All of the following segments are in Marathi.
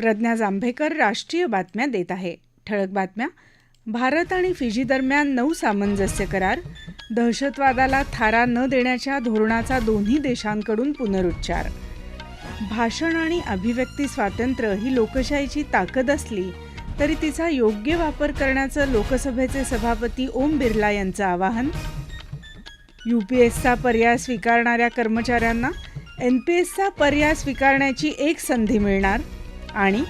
प्रज्ञा जांभेकर राष्ट्रीय बातम्या देत आहे. ठळक बातम्या. भारत आणि फिजी दरम्यान नऊ सामंजस्य करार. दहशतवादाला थारा न देण्याच्या धोरणाचा दोन्ही देशांकडून पुनरुच्चार. भाषण आणि अभिव्यक्ती स्वातंत्र्य ही लोकशाहीची ताकद असली तरी तिचा योग्य वापर करण्याचं लोकसभेचे सभापती ओम बिर्ला यांचं आवाहन. यूपीएसचा पर्याय स्वीकारणाऱ्या कर्मचाऱ्यांना एन पी एसचा पर्याय स्वीकारण्याची एक संधी मिळणार. आणि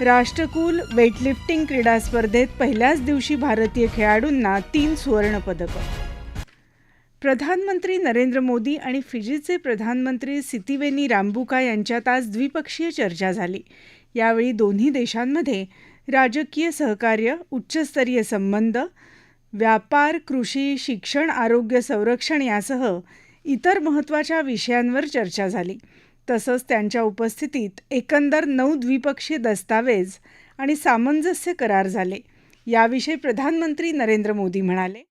राष्ट्रकुल वेटलिफ्टिंग क्रीडा स्पर्धेत पहिल्याच दिवशी भारतीय खेळाडूंना तीन सुवर्णपदकं. प्रधानमंत्री नरेंद्र मोदी आणि फिजीचे प्रधानमंत्री सितिवेनी रामबुका यांच्यात आज द्विपक्षीय चर्चा झाली. यावेळी दोन्ही देशांमध्ये राजकीय सहकार्य उच्चस्तरीय संबंध व्यापार कृषी शिक्षण आरोग्य संरक्षण यासह इतर महत्त्वाच्या विषयांवर चर्चा झाली. तसंच त्यांच्या उपस्थितीत एकंदर नऊ द्विपक्षीय दस्तावेज़ आणि सामंजस्य करार झाले. याविषयी प्रधानमंत्री नरेंद्र मोदी म्हणाले.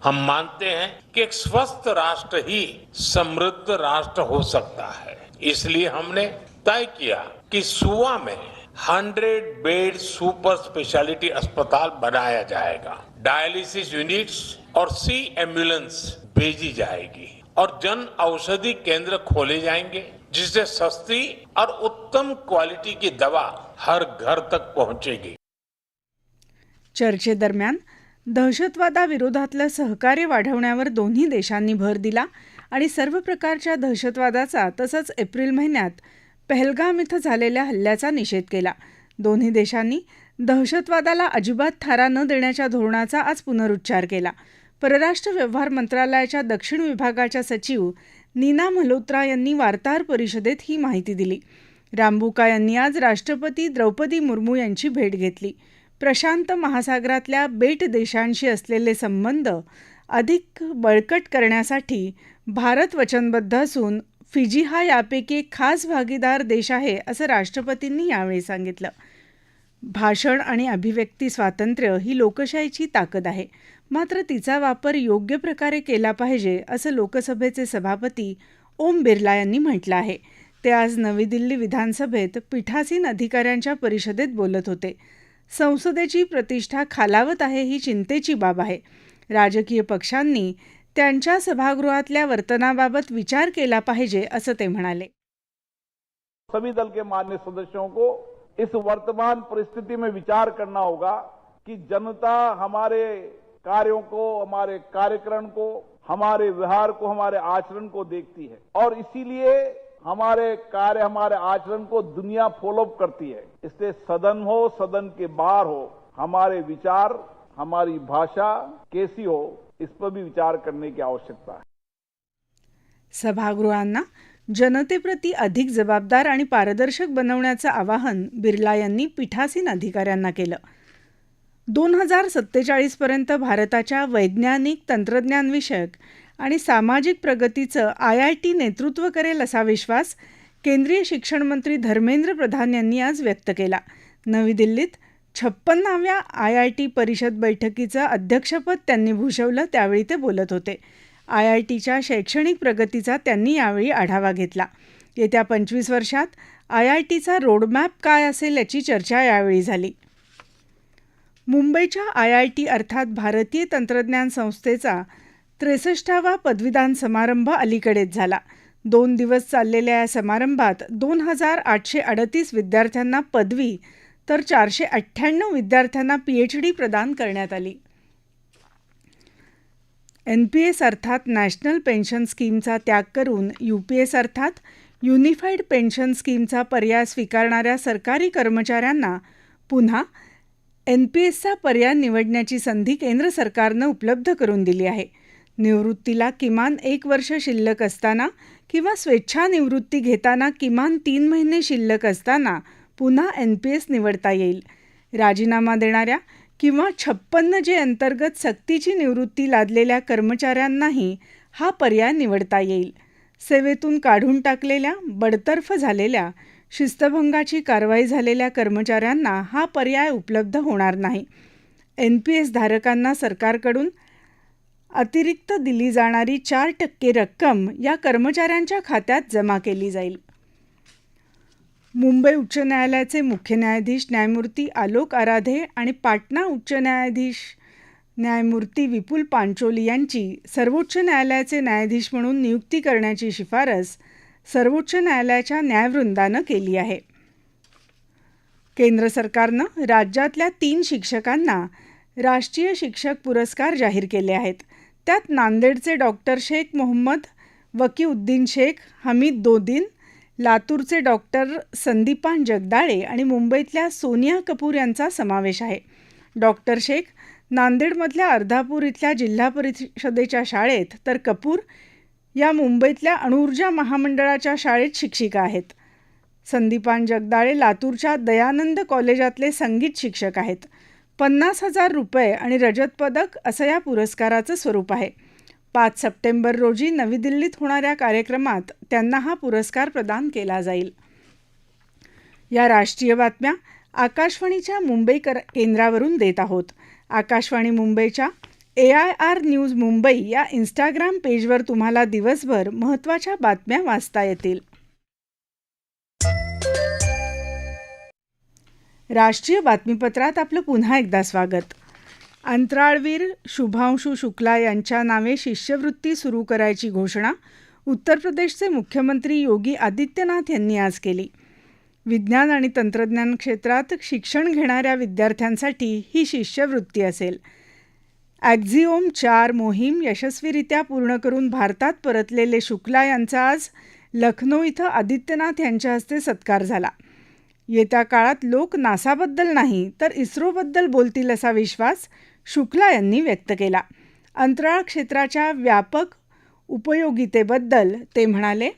हम मानते हैं कि एक स्वस्थ राष्ट्र ही समृद्ध राष्ट्र हो सकता है। इसलिए हमने तय किया कि सुवा में 100 बेड सुपर स्पेशलिटी अस्पताल बनाया जाएगा। डायलिसिस यूनिट्स और सी एंबुलेंस भेजी जाएगी। और जन औषधि केंद्र खोले जाएंगे जिससे सस्ती और उत्तम क्वालिटी की दवा हर घर तक पहुंचेगी। चर्चेदरम्यान दहशतवादाविरोधातलं सहकार्य वाढवण्यावर दोन्ही देशांनी भर दिला आणि सर्व प्रकारच्या दहशतवादाचा तसंच एप्रिल महिन्यात पहलगाम इथं झालेल्या हल्ल्याचा निषेध केला. दोन्ही देशांनी दहशतवादाला अजिबात थारा न देण्याच्या धोरणाचा आज पुनरुच्चार केला. परराष्ट्र व्यवहार मंत्रालयाच्या दक्षिण विभागाच्या सचिव नीना मल्होत्रा यांनी वार्ताहर परिषदेत ही माहिती दिली. रामबुका यांनी आज राष्ट्रपती द्रौपदी मुर्मू यांची भेट घेतली. प्रशांत महासागरातल्या बेट देशांशी असलेले संबंध अधिक बळकट करण्यासाठी भारत वचनबद्ध असून फिजी हा यापैकी एक खास भागीदार देश आहे असं राष्ट्रपतींनी यावेळी सांगितलं. भाषण आणि अभिव्यक्ती स्वातंत्र्य ही लोकशाहीची ताकद आहे. मात्र तिचा वापर योग्य प्रकारे केला पाहिजे असं लोकसभेचे सभापती ओम बिर्ला यांनी म्हटलं आहे. ते आज नवी दिल्ली विधानसभेत पीठासीन अधिकाऱ्यांच्या परिषदेत बोलत होते. संसदेची प्रतिष्ठा खालावत आहे ही चिंतेची बाब आहे. राजकीय पक्षांनी त्यांच्या सभागृहातल्या वर्तनाबाबत विचार केला पाहिजे असं ते म्हणाले. सभी दल के मान्य सदस्यों को इस वर्तमान परिस्थिति में विचार करना होगा कि जनता हमारे कार्यों को, हमारे कार्यक्रम को, हमारे व्यवहार को, हमारे आचरण को देखती है। और इसीलिए हमारे कार्य, हमारे आचरण को दुनिया फॉलोअप करती है। इसलिए सदन हो, सदन के बाहर हो, हमारे विचार, हमारी भाषा कैसी हो, इस पर भी विचार करने की आवश्यकता है। सभागृहांना जनतेप्रती अधिक जबाबदार आणि पारदर्शक बनवण्याचं आवाहन बिर्ला यांनी पीठासीन अधिकाऱ्यांना केलं. दोन हजार सत्तेचाळीसपर्यंत भारताच्या वैज्ञानिक तंत्रज्ञानविषयक आणि सामाजिक प्रगतीचं आय आय टी नेतृत्व करेल असा विश्वास केंद्रीय शिक्षण मंत्री धर्मेंद्र प्रधान यांनी आज व्यक्त केला. नवी दिल्लीत छप्पन्नाव्या आय आय टी परिषद बैठकीचं अध्यक्षपद त्यांनी भूषवलं त्यावेळी ते बोलत होते. आय आय टीच्या शैक्षणिक प्रगतीचा त्यांनी यावेळी आढावा घेतला. येत्या पंचवीस वर्षात आय आय टीचा रोडमॅप काय असेल याची चर्चा यावेळी झाली. मुंबईच्या आय आय टी अर्थात भारतीय तंत्रज्ञान संस्थेचा त्रेसष्टावा पदवीदान समारंभ अलीकडेच झाला. दोन दिवस चाललेल्या या समारंभात दोन हजार आठशे अडतीस विद्यार्थ्यांना पदवी तर चारशे अठ्ठ्याण्णव विद्यार्थ्यांना पीएचडी प्रदान करण्यात आली. एन पी एस अर्थात नॅशनल पेन्शन स्कीमचा त्याग करून यू पी एस अर्थात युनिफाईड पेन्शन स्कीमचा पर्याय स्वीकारणाऱ्या सरकारी कर्मचाऱ्यांना पुन्हा एन पी एसचा पर्याय निवडण्याची संधी केंद्र सरकारनं उपलब्ध करून दिली आहे. निवृत्तीला किमान एक वर्ष शिल्लक असताना किंवा स्वेच्छानिवृत्ती घेताना किमान तीन महिने शिल्लक असताना पुन्हा एन पी एस निवडता येईल. राजीनामा देणाऱ्या किंवा छप्पन्न जे अंतर्गत सक्तीची निवृत्ती लादलेल्या कर्मचाऱ्यांनाही हा पर्याय निवडता येईल. सेवेतून काढून टाकलेल्या बडतर्फ झालेल्या शिस्तभंगाची कारवाई झालेल्या कर्मचाऱ्यांना हा पर्याय उपलब्ध होणार नाही. एन पी एस धारकांना सरकारकडून अतिरिक्त दिली जाणारी चार टक्के रक्कम या कर्मचाऱ्यांच्या खात्यात जमा केली जाईल. मुंबई उच्च न्यायालयाचे मुख्य न्यायाधीश न्यायमूर्ती आलोक आराधे आणि पाटणा उच्च न्यायाधीश न्यायमूर्ती विपुल पांचोली यांची सर्वोच्च न्यायालयाचे न्यायाधीश म्हणून नियुक्ती करण्याची शिफारस सर्वोच्च न्यायालयाच्या न्यायवृंदानं केली आहे. केंद्र सरकारनं राज्यातल्या तीन शिक्षकांना राष्ट्रीय शिक्षक पुरस्कार जाहीर केले आहेत. त्यात नांदेडचे डॉक्टर शेख मोहम्मद वकीउद्दीन शेख हमीद दोदीन लातूरचे डॉक्टर संदीपान जगदाळे आणि मुंबईतल्या सोनिया कपूर यांचा समावेश आहे. डॉक्टर शेख नांदेडमधल्या अर्धापूर इथल्या जिल्हा परिषदेच्या शाळेत तर कपूर या मुंबईतल्या अणुऊर्जा महामंडळाच्या शाळेत शिक्षिका आहेत. संदीपान जगदाळे लातूरच्या दयानंद कॉलेजातले संगीत शिक्षक आहेत. पन्नास हजार रुपये आणि रजत पदक असं या पुरस्काराचं स्वरूप आहे. पाच सप्टेंबर रोजी नवी दिल्लीत होणाऱ्या कार्यक्रमात त्यांना हा पुरस्कार प्रदान केला जाईल. या राष्ट्रीय बातम्या आकाशवाणीच्या मुंबई कर केंद्रावरून देत आहोत. आकाशवाणी मुंबईच्या A I R news Mumbai या इन्स्टाग्राम पेजवर तुम्हाला दिवसभर महत्त्वाच्या बातम्या वाचता येतील. राष्ट्रीय बातमीपत्रात आपलं पुन्हा एकदा स्वागत. अंतराळवीर शुभांशू शुक्ला यांच्या नावे शिष्यवृत्ती सुरू करायची घोषणा उत्तर प्रदेशचे मुख्यमंत्री योगी आदित्यनाथ यांनी आज केली. विज्ञान आणि तंत्रज्ञान क्षेत्रात शिक्षण घेणाऱ्या विद्यार्थ्यांसाठी ही शिष्यवृत्ती असेल. ॲक्झिओम चार मोहीम यशस्वीरित्या पूर्ण करून भारतात परतलेले शुक्ला यांचा आज लखनौ इथं आदित्यनाथ यांच्या हस्ते सत्कार झाला. येत्या काळात लोक नासाबद्दल नाही तर इस्रोबद्दल बोलतील असा विश्वास शुक्ला यांनी व्यक्त केला. अंतराळ क्षेत्राच्या व्यापक उपयोगितेबद्दल ते म्हणाले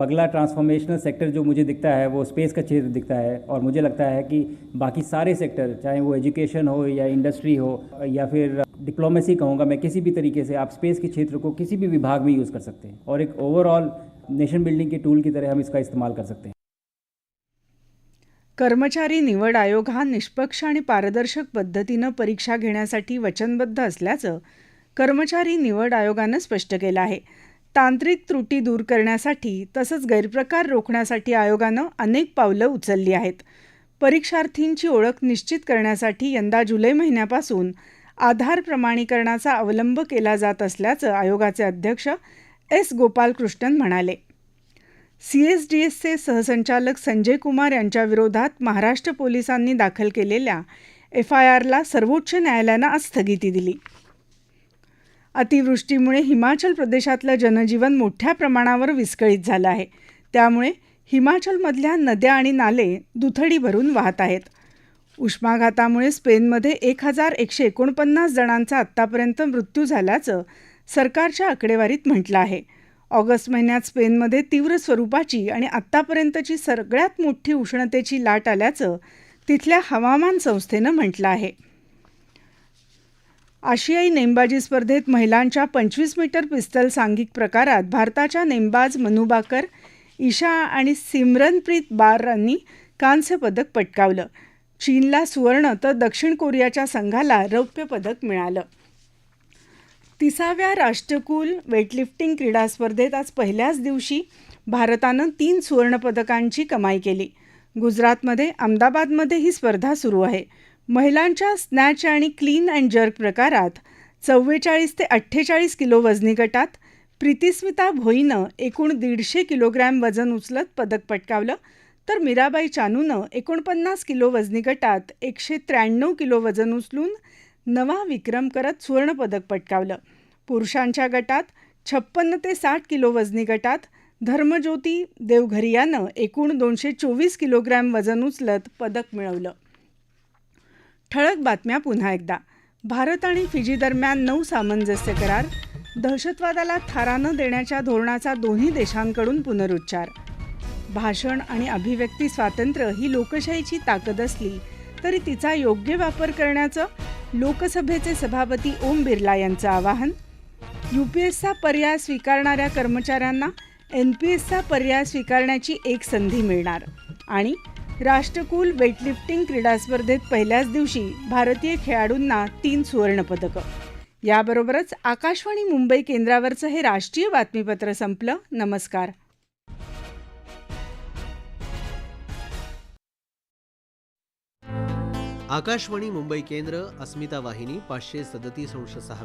अगला ट्रांसफॉर्मेशनल सेक्टर जो मुझे दिखता है, वो स्पेस का क्षेत्र दिखता है और मुझे लगता है कि बाकी सारे सेक्टर चाहे वो एजुकेशन हो या इंडस्ट्री हो या फिर डिप्लोमेसी कहूँगा मैं, किसी भी तरीके से आप स्पेस के क्षेत्र को किसी भी विभाग में यूज़ कर सकते हैं और एक ओवरऑल नेशन बिल्डिंग के टूल की तरह हम इसका इस्तेमाल कर सकते हैं। कर्मचारी निवड आयोग हा निष्पक्ष आणि पारदर्शक पद्धतीनं परीक्षा घेण्यासाठी वचनबद्ध असल्याचं कर्मचारी निवड आयोगानं स्पष्ट केलं आहे. तांत्रिक त्रुटी दूर करण्यासाठी तसंच गैरप्रकार रोखण्यासाठी आयोगानं अनेक पावलं उचलली आहेत. परीक्षार्थींची ओळख निश्चित करण्यासाठी यंदा जुलै महिन्यापासून आधार प्रमाणीकरणाचा अवलंब केला जात असल्याचं आयोगाचे अध्यक्ष एस. गोपालकृष्णन म्हणाले. सीएसडीएसचे सहसंचालक संजय कुमार यांच्याविरोधात महाराष्ट्र पोलिसांनी दाखल केलेल्या एफ आय आरला सर्वोच्च न्यायालयानं आज स्थगिती दिली. अतिवृष्टीमुळे हिमाचल प्रदेशातलं जनजीवन मोठ्या प्रमाणावर विस्कळीत झालं आहे. त्यामुळे हिमाचलमधल्या नद्या आणि नाले दुथडी भरून वाहत आहेत. उष्माघातामुळे स्पेनमध्ये एक हजार एकशे एकोणपन्नास जणांचा आत्तापर्यंत मृत्यू झाल्याचं सरकारच्या आकडेवारीत म्हटलं आहे. ऑगस्ट महिन्यात स्पेनमध्ये तीव्र स्वरूपाची आणि आत्तापर्यंतची सगळ्यात मोठी उष्णतेची लाट आल्याचं तिथल्या हवामान संस्थेनं म्हटलं आहे. आशियाई नेमबाजी स्पर्धेत महिलांच्या पंचवीस मीटर पिस्तल सांघिक प्रकारात भारताच्या नेमबाज मनुबाकर ईशा आणि सिमरनप्रीत बारांनी कांस्य पदक पटकावलं. चीनला सुवर्ण तर दक्षिण कोरियाच्या संघाला रौप्य पदक मिळालं. तिसाव्या राष्ट्रकुल वेटलिफ्टिंग क्रीडा स्पर्धेत आज पहिल्याच दिवशी भारतानं तीन सुवर्णपदकांची कमाई केली. गुजरातमध्ये अहमदाबादमध्ये ही स्पर्धा सुरू आहे. महिलांच्या स्नॅच आणि क्लीन अँड जर्क प्रकारात चव्वेचाळीस ते अठ्ठेचाळीस किलो वजनी गटात प्रीतिस्मिता भोईनं एकूण दीडशे किलोग्रॅम वजन उचलत पदक पटकावलं तर मीराबाई चानूनं एकोणपन्नास किलो वजनी गटात एकशे त्र्याण्णव किलो वजन उचलून नवा विक्रम करत सुवर्णपदक पटकावलं. पुरुषांच्या गटात छप्पन्न ते साठ किलो वजनी गटात धर्मज्योती देवघरियानं एकूण दोनशे चोवीस किलोग्रॅम वजन उचलत पदक मिळवलं. ठळक बातम्या पुन्हा एकदा. भारत आणि फिजी दरम्यान नऊ सामंजस्य करार दहशतवादाला थारा न देण्याच्या धोरणाचा दोन्ही देशांकडून पुनरुच्चार. भाषण आणि अभिव्यक्ती स्वातंत्र्य ही लोकशाहीची ताकद असली तरी तिचा योग्य वापर करण्याचं लोकसभेचे सभापती ओम बिर्ला यांचं आवाहन यू पी एसचा पर्याय स्वीकारणाऱ्या कर्मचाऱ्यांना एन पी एसचा पर्याय स्वीकारण्याची एक संधी मिळणार आणि राष्ट्रकुल वेटलिफ्टिंग क्रीडा स्पर्धेत पहिल्याच दिवशी भारतीय खेळाडूंना तीन सुवर्णपदकं याबरोबरच आकाशवाणी मुंबई केंद्रावरचं हे राष्ट्रीय बातमीपत्र संपलं. नमस्कार. आकाशवाणी मुंबई केंद्र अस्मिता वाहिनी पाचशे सदतीस अंश सहा